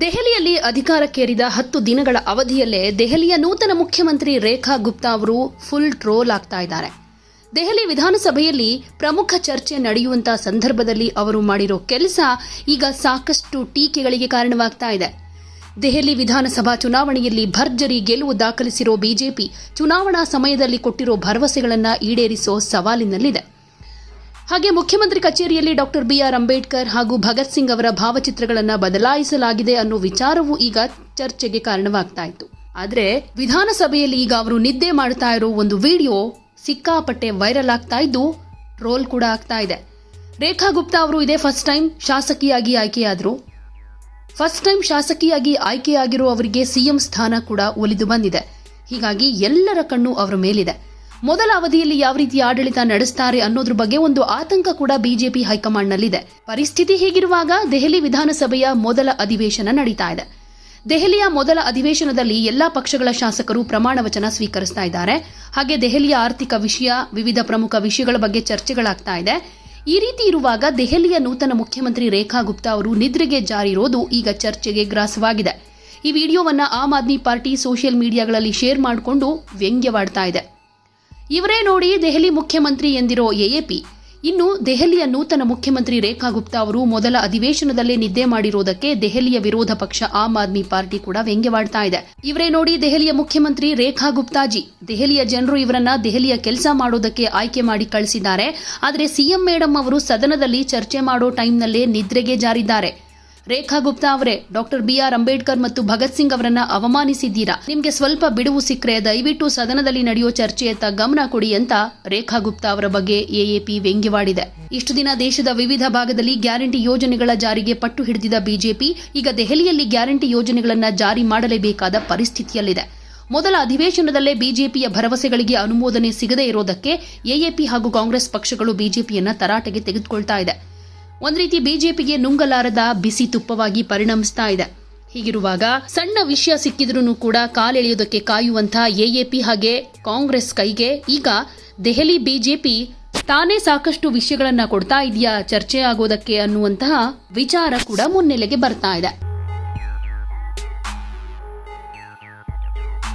ದೆಹಲಿಯಲ್ಲಿ ಅಧಿಕಾರಕ್ಕೇರಿದ ಹತ್ತು ದಿನಗಳ ಅವಧಿಯಲ್ಲೇ ದೆಹಲಿಯ ನೂತನ ಮುಖ್ಯಮಂತ್ರಿ ರೇಖಾ ಗುಪ್ತಾ ಅವರು ಫುಲ್ ಟ್ರೋಲ್ ಆಗ್ತಾ ಇದ್ದಾರೆ. ದೆಹಲಿ ವಿಧಾನಸಭೆಯಲ್ಲಿ ಪ್ರಮುಖ ಚರ್ಚೆ ನಡೆಯುವಂತಹ ಸಂದರ್ಭದಲ್ಲಿ ಅವರು ಮಾಡಿರೋ ಕೆಲಸ ಈಗ ಸಾಕಷ್ಟು ಟೀಕೆಗಳಿಗೆ ಕಾರಣವಾಗ್ತಾ ಇದೆ. ದೆಹಲಿ ವಿಧಾನಸಭಾ ಚುನಾವಣೆಯಲ್ಲಿ ಭರ್ಜರಿ ಗೆಲುವು ದಾಖಲಿಸಿರೋ ಬಿಜೆಪಿ ಚುನಾವಣಾ ಸಮಯದಲ್ಲಿ ಕೊಟ್ಟಿರೋ ಭರವಸೆಗಳನ್ನು ಈಡೇರಿಸೋ ಸವಾಲಿನಲ್ಲಿದೆ. ಹಾಗೆ ಮುಖ್ಯಮಂತ್ರಿ ಕಚೇರಿಯಲ್ಲಿ ಡಾಕ್ಟರ್ ಬಿಆರ್ ಅಂಬೇಡ್ಕರ್ ಹಾಗೂ ಭಗತ್ ಸಿಂಗ್ ಅವರ ಭಾವಚಿತ್ರಗಳನ್ನು ಬದಲಾಯಿಸಲಾಗಿದೆ ಅನ್ನೋ ವಿಚಾರವೂ ಈಗ ಚರ್ಚೆಗೆ ಕಾರಣವಾಗ್ತಾ ಇತ್ತು. ಆದರೆ ವಿಧಾನಸಭೆಯಲ್ಲಿ ಈಗ ಅವರು ನಿದ್ದೆ ಮಾಡ್ತಾ ಇರೋ ಒಂದು ವಿಡಿಯೋ ಸಿಕ್ಕಾಪಟ್ಟೆ ವೈರಲ್ ಆಗ್ತಾ ಇದ್ದು ಟ್ರೋಲ್ ಕೂಡ ಆಗ್ತಾ ಇದೆ. ರೇಖಾ ಗುಪ್ತಾ ಅವರು ಇದೇ ಫಸ್ಟ್ ಟೈಮ್ ಶಾಸಕಿಯಾಗಿ ಆಯ್ಕೆಯಾದರು. ಫಸ್ಟ್ ಟೈಮ್ ಶಾಸಕಿಯಾಗಿ ಆಯ್ಕೆಯಾಗಿರೋ ಅವರಿಗೆ ಸಿಎಂ ಸ್ಥಾನ ಕೂಡ ಒಲಿದು ಬಂದಿದೆ. ಹೀಗಾಗಿ ಎಲ್ಲರ ಕಣ್ಣು ಅವರ ಮೇಲಿದೆ. ಮೊದಲ ಅವಧಿಯಲ್ಲಿ ಯಾವ ರೀತಿ ಆಡಳಿತ ನಡೆಸ್ತಾರೆ ಅನ್ನೋದ್ರ ಬಗ್ಗೆ ಒಂದು ಆತಂಕ ಕೂಡ ಬಿಜೆಪಿ ಹೈಕಮಾಂಡ್ನಲ್ಲಿದೆ. ಪರಿಸ್ಥಿತಿ ಹೀಗಿರುವಾಗ ದೆಹಲಿ ವಿಧಾನಸಭೆಯ ಮೊದಲ ಅಧಿವೇಶನ ನಡೀತಾ ಇದೆ. ದೆಹಲಿಯ ಮೊದಲ ಅಧಿವೇಶನದಲ್ಲಿ ಎಲ್ಲಾ ಪಕ್ಷಗಳ ಶಾಸಕರು ಪ್ರಮಾಣ ವಚನ ಸ್ವೀಕರಿಸ್ತಾ ಇದ್ದಾರೆ. ಹಾಗೆ ದೆಹಲಿಯ ಆರ್ಥಿಕ ವಿಷಯ, ವಿವಿಧ ಪ್ರಮುಖ ವಿಷಯಗಳ ಬಗ್ಗೆ ಚರ್ಚೆಗಳಾಗ್ತಾ ಇದೆ. ಈ ರೀತಿ ಇರುವಾಗ ದೆಹಲಿಯ ನೂತನ ಮುಖ್ಯಮಂತ್ರಿ ರೇಖಾ ಗುಪ್ತಾ ಅವರು ನಿದ್ರೆಗೆ ಜಾರಿರೋದು ಈಗ ಚರ್ಚೆಗೆ ಗ್ರಾಸವಾಗಿದೆ. ಈ ವಿಡಿಯೋವನ್ನು ಆಮ್ ಆದ್ಮಿ ಪಾರ್ಟಿ ಸೋಷಿಯಲ್ ಮೀಡಿಯಾಗಳಲ್ಲಿ ಶೇರ್ ಮಾಡಿಕೊಂಡು ವ್ಯಂಗ್ಯವಾಡ್ತಾ ಇದೆ. ಇವರೇ ನೋಡಿ ದೆಹಲಿ ಮುಖ್ಯಮಂತ್ರಿ ಎಂದಿರೋ ಎಎಪಿ ಇನ್ನು ದೆಹಲಿಯ ನೂತನ ಮುಖ್ಯಮಂತ್ರಿ ರೇಖಾ ಗುಪ್ತಾ ಅವರು ಮೊದಲ ಅಧಿವೇಶನದಲ್ಲೇ ನಿದ್ದೆ ಮಾಡಿರೋದಕ್ಕೆ ದೆಹಲಿಯ ವಿರೋಧ ಪಕ್ಷ ಆಮ್ ಆದ್ಮಿ ಪಾರ್ಟಿ ಕೂಡ ವ್ಯಂಗ್ಯವಾಡ್ತಾ ಇದೆ. ಇವರೇ ನೋಡಿ ದೆಹಲಿಯ ಮುಖ್ಯಮಂತ್ರಿ ರೇಖಾ ಗುಪ್ತಾಜಿ. ದೆಹಲಿಯ ಜನರು ಇವರನ್ನ ದೆಹಲಿಯ ಕೆಲಸ ಮಾಡೋದಕ್ಕೆ ಆಯ್ಕೆ ಮಾಡಿ ಕಳಿಸಿದ್ದಾರೆ. ಆದರೆ ಸಿಎಂ ಮೇಡಂ ಅವರು ಸದನದಲ್ಲಿ ಚರ್ಚೆ ಮಾಡೋ ಟೈಮ್ನಲ್ಲೇ ನಿದ್ರೆಗೆ ಜಾರಿದ್ದಾರೆ. ರೇಖಾ ಗುಪ್ತಾ ಅವರೇ, ಡಾಕ್ಟರ್ ಬಿ ಆರ್ ಅಂಬೇಡ್ಕರ್ ಮತ್ತು ಭಗತ್ ಸಿಂಗ್ ಅವರನ್ನ ಅವಮಾನಿಸಿದ್ದೀರಾ? ನಿಮ್ಗೆ ಸ್ವಲ್ಪ ಬಿಡುವು ಸಿಕ್ಕರೆ ದಯವಿಟ್ಟು ಸದನದಲ್ಲಿ ನಡೆಯೋ ಚರ್ಚೆಯತ್ತ ಗಮನ ಕೊಡಿ ಅಂತ ರೇಖಾ ಗುಪ್ತಾ ಅವರ ಬಗ್ಗೆ ಎಎಪಿ ವ್ಯಂಗ್ಯವಾಡಿದೆ. ಇಷ್ಟು ದಿನ ದೇಶದ ವಿವಿಧ ಭಾಗದಲ್ಲಿ ಗ್ಯಾರಂಟಿ ಯೋಜನೆಗಳ ಜಾರಿಗೆ ಪಟ್ಟು ಹಿಡಿದಿದ್ದ ಬಿಜೆಪಿ ಈಗ ದೆಹಲಿಯಲ್ಲಿ ಗ್ಯಾರಂಟಿ ಯೋಜನೆಗಳನ್ನು ಜಾರಿ ಮಾಡಲೇಬೇಕಾದ ಪರಿಸ್ಥಿತಿಯಲ್ಲಿದೆ. ಮೊದಲ ಅಧಿವೇಶನದಲ್ಲೇ ಬಿಜೆಪಿಯ ಭರವಸೆಗಳಿಗೆ ಅನುಮೋದನೆ ಸಿಗದೇ ಇರೋದಕ್ಕೆ ಎಎಪಿ ಹಾಗೂ ಕಾಂಗ್ರೆಸ್ ಪಕ್ಷಗಳು ಬಿಜೆಪಿಯನ್ನ ತರಾಟೆಗೆ ತೆಗೆದುಕೊಳ್ತಾ ಇದೆ. ಒಂದ್ ರೀತಿ ಬಿಜೆಪಿಗೆ ನುಂಗಲಾರದ ಬಿಸಿ ತುಪ್ಪವಾಗಿ ಪರಿಣಮಿಸ್ತಾ ಇದೆ. ಹೀಗಿರುವಾಗ ಸಣ್ಣ ವಿಷಯ ಸಿಕ್ಕಿದ್ರೂ ಕೂಡ ಕಾಲೆಳೆಯೋದಕ್ಕೆ ಕಾಯುವಂಥ ಎಎಪಿ ಹಾಗೆ ಕಾಂಗ್ರೆಸ್ ಕೈಗೆ ಈಗ ದೆಹಲಿ ಬಿಜೆಪಿ ತಾನೇ ಸಾಕಷ್ಟು ವಿಷಯಗಳನ್ನ ಕೊಡ್ತಾ ಇದೆಯಾ, ಚರ್ಚೆ ಆಗೋದಕ್ಕೆ ಅನ್ನುವಂತಹ ವಿಚಾರ ಕೂಡ ಮುನ್ನೆಲೆಗೆ ಬರ್ತಾ ಇದೆ.